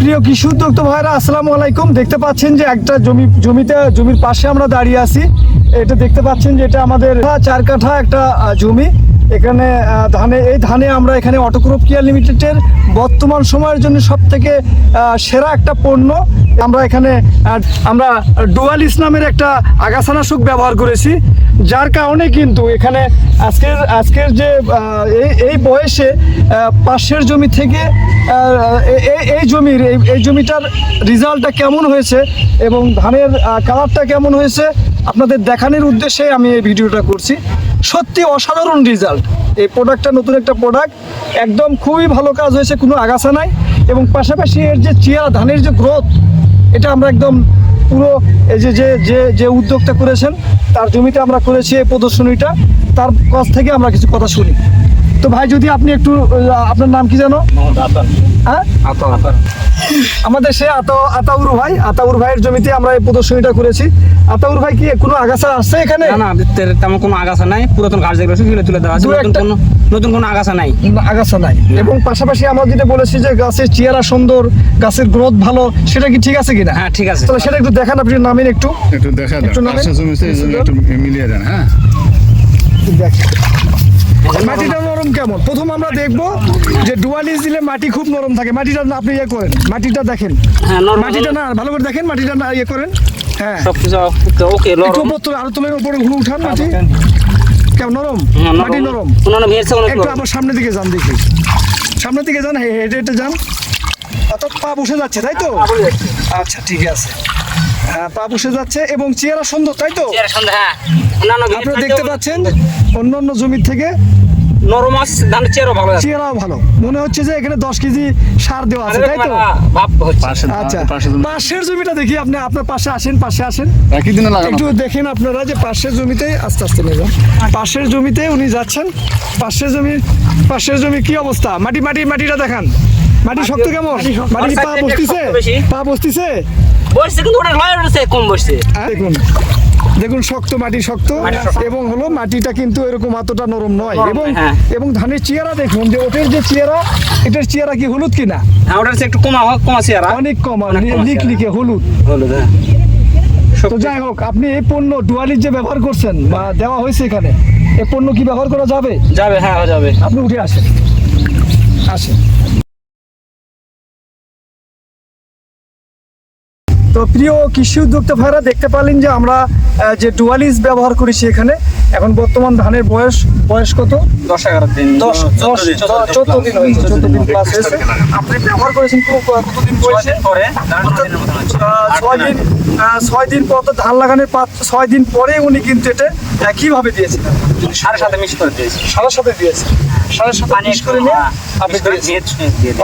প্রিয় কৃষি উদ্যোক্তা ভাইরা, আসসালামু আলাইকুম। দেখতে পাচ্ছেন যে একটা জমি, জমিতে, জমির পাশে আমরা দাঁড়িয়ে আছি। এটা দেখতে পাচ্ছেন যে এটা আমাদের চার কাঠা একটা জমি। এখানে ধানে, এই ধানে আমরা এখানে অটোক্রপ কেয়ার লিমিটেডের বর্তমান সময়ের জন্য সব থেকে সেরা একটা পণ্য। আমরা এখানে আমরা ডুয়াল ইসলামের একটা আগাছানাশক ব্যবহার করেছি, যার কারণে কিন্তু এখানে আজকের আজকের যে এই বয়সে পাশের জমি থেকে এই জমির, এই জমিটার রেজাল্টটা কেমন হয়েছে এবং ধানের কালারটা কেমন হয়েছে, আপনাদের দেখানোর উদ্দেশ্যে আমি এই ভিডিওটা করছি। সত্যি অসাধারণ রেজাল্ট এই প্রোডাক্টটা নতুন একটা প্রোডাক্ট একদম খুবই ভালো কাজ হয়েছে, কোনো আগাছা নাই, এবং পাশাপাশি এর যে চিয়া, ধানের যে গ্রোথ এটা আমরা একদম পুরো এই যে যে যে যে উদ্যোগটা করেছেন, তার জমিতে আমরা করেছি এই প্রদর্শনীটা, তার কাছ থেকে আমরা কিছু কথা শুনি। তো ভাই যদি আপনি একটু আপনার নাম কি জানো? হ্যাঁ? আমাদের সে আতা আতাউর ভাই আতাউর ভাইয়ের জমিতে আমরা এই প্রদর্শনীটা করেছি। আতাউর ভাই কি কোনো আগাছা আসছে এখানে? না না তেমন কোনো আগাছা নাই। পুরাতন গাছ যেগুলো আছে সেগুলো তুলে দেওয়া আছে। নতুন কোনো নতুন কোনো আগাছা নাই। আগাছা নাই। এবং পাশাপাশি আমরা যেটা বলেছি যে গাছের চেহারা সুন্দর গাছের গ্রোথ ভালো সেটা কি ঠিক আছে কিনা? হ্যাঁ ঠিক আছে। তাহলে সেটা একটু দেখান আপনি নামেন একটু। একটু দেখা একটু নামেন। আছে, একটু মিলিয়ে দেন হ্যাঁ? দেখেন। মাটিটা নরম কেমন? প্রথম আমরা দেখব যে ডুয়ালিস দিলে মাটি খুব নরম থাকে। মাটিটা আপনি ইয়ে করেন মাটিটা দেখেন। হ্যাঁ মাটিটা না ভালো করে দেখেন মাটিটা না ইয়ে করেন। হ্যাঁ। সব ওকে নরম। উপর আরও তুলে উপরে ঘুরে উঠান মাটি। কেমন নরম? হ্যাঁ, মাটি নরম। অন্যান্য ভেড়ছে অনেক একটু আবার সামনের দিকে যান দেখি। সামনের দিকে যান হে- হেঁটে হেঁটে যান। অর্থাৎ পা বসে যাচ্ছে তাই তো? আচ্ছা ঠিক আছে। পা বসে যাচ্ছে এবং চেহারা সুন্দর তাই তো? হ্যাঁ। আপনারা দেখতে পাচ্ছেন অন্য অন্য জমির থেকে নরম ধানের চেয়ারও ভালো আছে। ভালো। মনে হচ্ছে যে এখানে দশ কেজি সার দেওয়া আছে তাই তো? ভাব হচ্ছে। পাশে আচ্ছা পাশের জমিটা দেখি আপনি আপনার পাশে আসেন পাশে আসেন। একই দিনে একটু দেখেন আপনারা যে পাশের জমিতে আস্তে আস্তে নেই যান পাশের জমিতে উনি যাচ্ছেন। পাশের জমি পাশের জমি কি অবস্থা? মাটি মাটি মাটিটা দেখান। মাটি শক্ত কেমন? মাটি কি পা বসতিছে? পা বসতিছে? বসছে কিন্তু ওটা উঠেছে কম বসছে। দেখুন দেখুন শক্ত মাটি শক্ত এবং হলো মাটিটা কিন্তু এরকম অতটা নরম নয়। এবং হ্যাঁ। এবং ধানের চেয়ারা দেখুন যে ওটার যে চেয়ারা এটার চেয়ারা কি হলুদ কিনা হ্যাঁ ওটার একটু কমা কমা চেয়ারা অনেক কম আর অনেক কম লিক চেহারা। লিকে হলুদ। হ্যাঁ। তো যাই হোক আপনি এই পণ্য ডুয়ালির যে ব্যবহার করছেন বা দেওয়া হয়েছে এখানে এই পণ্য কি ব্যবহার করা যাবে? যাবে হ্যাঁ যাবে। আপনি উঠে আসেন। আসেন। তো প্রিয় কৃষি উদ্যোক্তা ভাইরা দেখতে পালেন যে আমরা যে ডুয়ালিস ব্যবহার করেছি এখানে এখন বর্তমান ধানের বয়স বয়স কত? দশ এগারো দিন। দশ দশ চোদ্দ দিন হয়েছে চোদ্দ দিন প্লাস হয়েছে। আপনি ব্যবহার করেছেন কতদিন বয়সে? পরে ছয় দিন ছয় দিন পর তো ধান লাগানোর পাঁচ ছয় দিন পরে উনি কিন্তু এটা আহ, কীভাবে দিয়েছিলেন সাড়ে সাথে মিক্স করে দিয়েছি। সারার সাথে দিয়েছেন? সারার সাথে মিক্স করে নিয়ে আপনি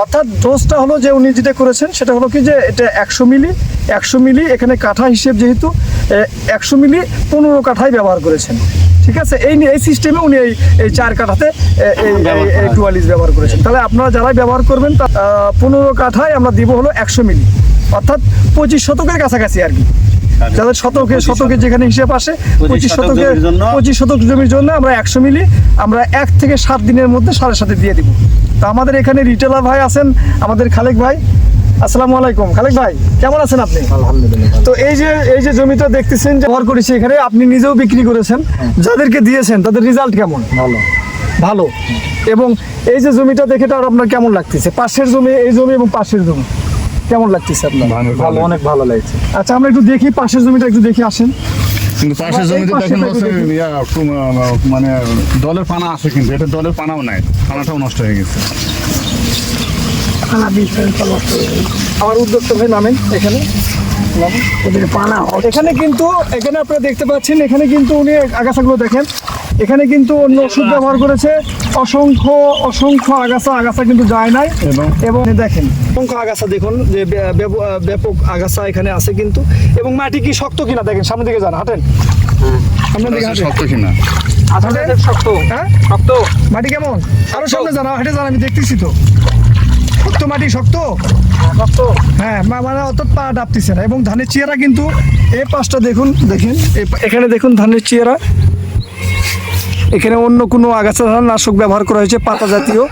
অর্থাৎ ডোজটা হলো যে উনি যেটা করেছেন সেটা হলো কি যে এটা একশো মিলি একশো মিলি এখানে কাঠা হিসেব যেহেতু একশো মিলি পনেরো কাঠায় ব্যবহার করেছেন। ঠিক আছে? এই এই সিস্টেমে উনি এই এই চার কাঠাতে এই হয়। ডুয়ালিস ব্যবহার করেছেন। তাহলে আপনারা যারাই ব্যবহার করবেন তা পনেরো কাঠায় আমরা দিব হলো একশো মিলি। অর্থাৎ পঁচিশ শতকের কাছাকাছি আর কি। যাদের শতকে শতকে যেখানে হিসেব আসে পঁচিশ শতক পঁচিশ শতক জমির জন্য আমরা একশো মিলি আমরা এক থেকে সাত দিনের মধ্যে সাড়ে সাথে দিয়ে দিব। তো আমাদের এখানে রিটেলার ভাই আছেন আমাদের খালেক ভাই। আসসালামু আলাইকুম। খালেক ভাই কেমন আছেন আপনি? তো এই যে এই যে জমিটা দেখতেছেন যে ব্যবহার করেছি এখানে আপনি নিজেও বিক্রি করেছেন। যাদেরকে দিয়েছেন তাদের রেজাল্ট কেমন? ভালো। ভালো। এবং এই যে জমিটা দেখে তার আপনার কেমন লাগতেছে? পাশের জমি এই জমি এবং পাশের জমি? কেমন লাগতেছে আপনার? ভালো অনেক ভালো লাগছে। আচ্ছা আমরা একটু দেখি পাশের জমিটা একটু দেখে আসেন। কিন্তু পাশের জমিতে দেখেন দেখো, ইয়া, মানে দলের পানা আছে কিন্তু এটা দলের পানাও নাই পানাটাও নষ্ট হয়ে গেছে। আমার উদ্যোক্তা ভাই নামেন এখানে। এখানে কিন্তু এখানে আপনারা দেখতে পাচ্ছেন এখানে কিন্তু উনি আগাছাগুলো দেখেন। এখানে কিন্তু অন্য ওষুধ ব্যবহার করেছে। অসংখ্য অসংখ্য আগাছা আগাছা কিন্তু যায় নাই। এবং? এবং দেখেন। অসংখ্য আগাছা দেখুন যে ব্য- ব্য- ব্যাপক আগাছা এখানে আছে কিন্তু। এবং মাটি কি শক্ত কিনা দেখেন সামনের দিকে যান হাঁটেন। সামনের দিকে শক্ত কিনা? আসলে শক্ত। হ্যাঁ? শক্ত। মাটি কেমন? আরও সামনে জানা হেঁটে যান আমি দেখতেছি তো। শক্ত মাটি শক্ত? শক্ত। হ্যাঁ মা- মানে অত পা ডাপতেছে না। এবং ধানের চেয়ারা কিন্তু এই পাশটা দেখুন দেখেন এই এখানে দেখুন ধানের চেয়ারা এখানে অন্য কোনো আগাছা নাশক ব্যবহার করা হয়েছে পাতা জাতীয়।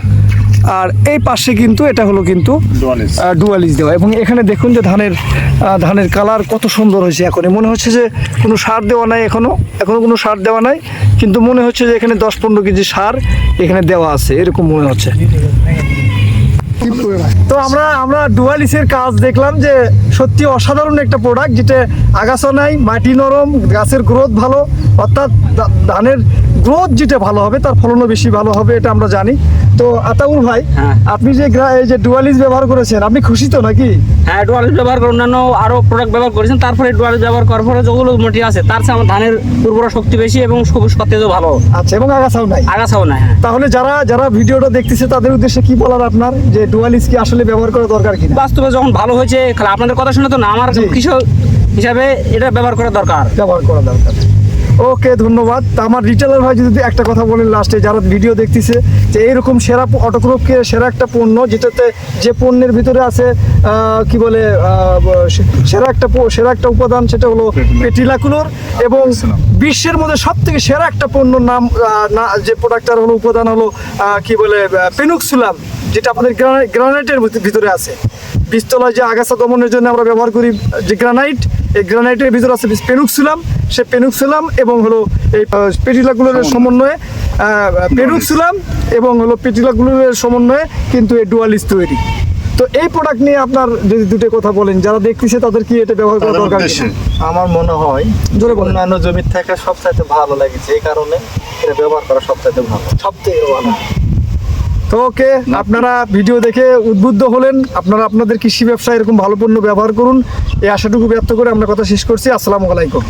আর এই পাশে কিন্তু এটা হলো কিন্তু ডুয়ালিস। ডুয়ালিস দেওয়া। এবং এখানে দেখুন যে ধানের ধানের কালার কত সুন্দর হয়েছে এখন। মনে হচ্ছে যে কোনো সার দেওয়া নাই এখনও এখনও কোনো সার দেওয়া নাই। কিন্তু মনে হচ্ছে যে এখানে দশ পনেরো কেজি সার এখানে দেওয়া আছে এরকম মনে হচ্ছে। তো আমরা আমরা ডুয়ালিসের কাজ দেখলাম যে সত্যি অসাধারণ একটা প্রোডাক্ট যেটা আগাছা নাই মাটি নরম গাছের গ্রোথ ভালো অর্থাৎ ধানের গ্রোথ যেটা ভালো হবে তার ফলনও বেশি ভালো হবে এটা আমরা জানি। তো আতাউল ভাই হ্যাঁ। আপনি যে এই যে ডুয়ালিস ব্যবহার করেছেন আপনি খুশি তো নাকি? হ্যাঁ ডুয়ালিস ব্যবহার করে অন্যান্য আরও প্রোডাক্ট ব্যবহার করেছেন তারপরে ডুয়ালিস ব্যবহার করার পরে যেগুলো মোটি আছে তার চেয়ে আমার ধানের উর্বরা শক্তি বেশি এবং সবুজ সতেজও ভালো। আচ্ছা এবং আগাছাও নাই। আগাছাও নাই হ্যাঁ। তাহলে যারা যারা ভিডিওটা দেখতেছে তাদের উদ্দেশ্যে কি বলার আপনার? যে ডুয়ালিস কি আসলে ব্যবহার করা দরকার কি বাস্তবে যখন ভালো হয়েছে আপনাদের কথা শুনে তো না আমার। কৃষক হিসাবে এটা ব্যবহার করা দরকার। ব্যবহার করা দরকার। ওকে ধন্যবাদ। তা আমার রিটেলার ভাই যদি একটা কথা বলেন লাস্টে যারা ভিডিও দেখতেছে যে এইরকম সেরা অটোক্রোপকে সেরা একটা পণ্য যেটাতে যে পণ্যের ভিতরে আছে কি বলে সেরা একটা সেরা একটা উপাদান সেটা হলো পেটিলাকুলোর এবং বিশ্বের মধ্যে সব থেকে সেরা একটা পণ্যর নাম না যে প্রোডাক্টটার হলো উপাদান হলো কি বলে পেনুক্সুলাম যেটা আমাদের গ্রানাইটের ভিতরে আছে। বীজতলায় যে আগাছা দমনের জন্য আমরা ব্যবহার করি যে গ্রানাইট এই গ্রানাইটের ভিতরে আছে পেনুক্সিলাম সে পেনুক্সিলাম এবং হলো এই পেটিলাগুলোর সমন্বয়ে। পেনুক্সিলাম এবং হলো পেটিলাগুলোর সমন্বয়ে কিন্তু এই ডুয়ালিস তৈরি। তো এই প্রোডাক্ট নিয়ে আপনার যদি দুটো কথা বলেন যারা দেখতেছে তাদের কি এটা ব্যবহার করা দরকার আমার মনে হয় জোরে বলেন। অন্যান্য জমির থেকে সবচাইতে ভালো লাগেছে এই কারণে এটা ব্যবহার করা সবচাইতে ভালো। সব থেকে ভালো। তো ওকে আপনারা ভিডিও দেখে উদ্বুদ্ধ হলেন। আপনারা আপনাদের কৃষি ব্যবসায় এরকম ভালো পণ্য ব্যবহার করুন। এই আশাটুকু ব্যক্ত করে আমরা কথা শেষ করছি। আসসালামু আলাইকুম।